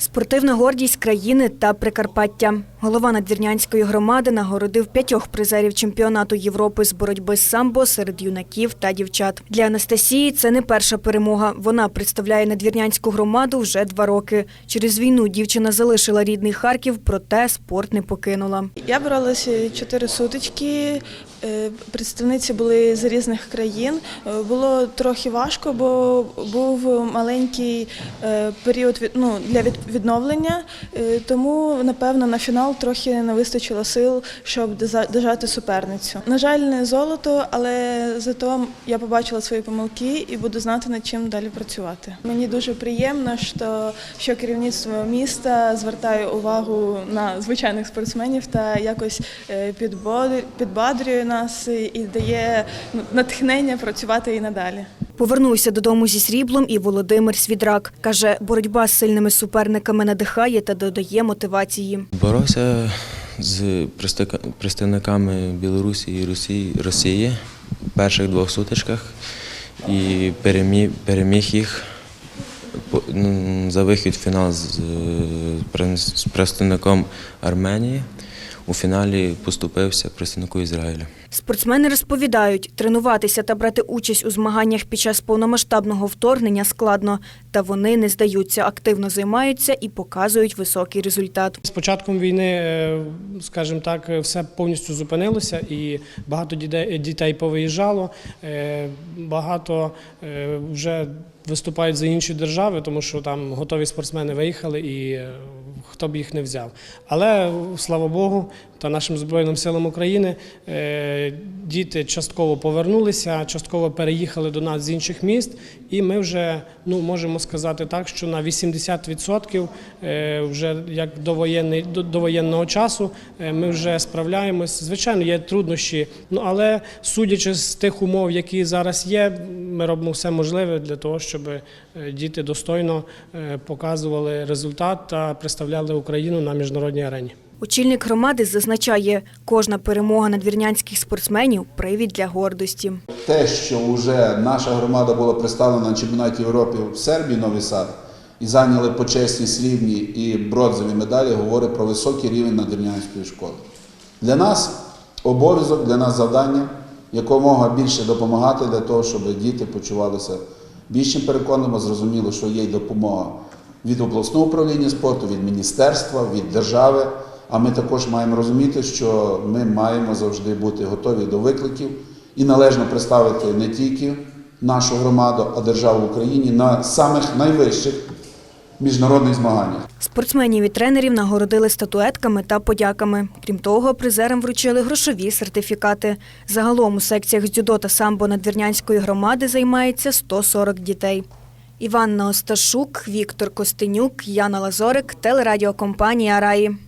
Спортивна гордість країни та Прикарпаття. Голова надвірнянської громади нагородив п'ятьох призерів чемпіонату Європи з боротьби з самбо серед юнаків та дівчат. Для Анастасії це не перша перемога. Вона представляє надвірнянську громаду вже два роки. Через війну дівчина залишила рідний Харків, проте спорт не покинула. Я боролася чотири сутички. е, Представниці були з різних країн. Е, Було трохи важко, бо був маленький е, період ну, для від- відновлення, тому напевно на фінал трохи не вистачило сил, щоб дожати суперницю. На жаль, не золото, але зато я побачила свої помилки і буду знати над чим далі працювати. Мені дуже приємно, що, що керівництво міста звертає увагу на звичайних спортсменів та якось е, підбадрює нас і дає ну, натхнення працювати і надалі. Повернувся додому зі сріблом і Володимир Свідрак. Каже, боротьба з сильними суперниками надихає та додає мотивації. Боровся з представниками Білорусі і Росії, Росії в перших двох сутичках і переміг, переміг їх по- за вихід в фінал з представником Арменії. У фіналі поступився представнику Ізраїля. Спортсмени розповідають, тренуватися та брати участь у змаганнях під час повномасштабного вторгнення складно, та вони не здаються, активно займаються і показують високий результат. З початком війни, е, скажімо так, все повністю зупинилося, і багато дітей, повиїжджало. е, Багато е, вже виступають за інші держави, тому що там готові спортсмени виїхали і хто б їх не взяв. Але слава Богу, та нашим Збройним силам України е, діти частково повернулися, частково переїхали до нас з інших міст, і ми вже ну можемо сказати так, що на 80% е, вже як до воєнний до, воєнного часу е, ми вже справляємось. Звичайно, є труднощі, ну але судячи з тих умов, які зараз є, ми робимо все можливе для того, щоб діти достойно показували результат та представляли Україну на міжнародній арені. Очільник громади зазначає, кожна перемога надвірнянських спортсменів привід для гордості. те, що вже наша громада була представлена на чемпіонаті Європи в Сербії Новий Сад і зайняли почесні срібні і бронзові медалі, говорить про високий рівень надвірнянської школи. Для нас обов'язок, для нас завдання якомога більше допомагати для того, щоб діти почувалися більш чим переконано, зрозуміло, що є й допомога від обласного управління спорту, від міністерства, від держави. А ми також маємо розуміти, що ми маємо завжди бути готові до викликів і належно представити не тільки нашу громаду, а державу Україні на самих найвищих міжнародних змаганнях. Спортсменів і тренерів нагородили статуетками та подяками. Крім того, призерам вручили грошові сертифікати. Загалом у секціях з дзюдо та самбо надвірнянської громади займається 140 дітей. Іванна Осташук, Віктор Костенюк, Яна Лазорик, телерадіокомпанія Раї.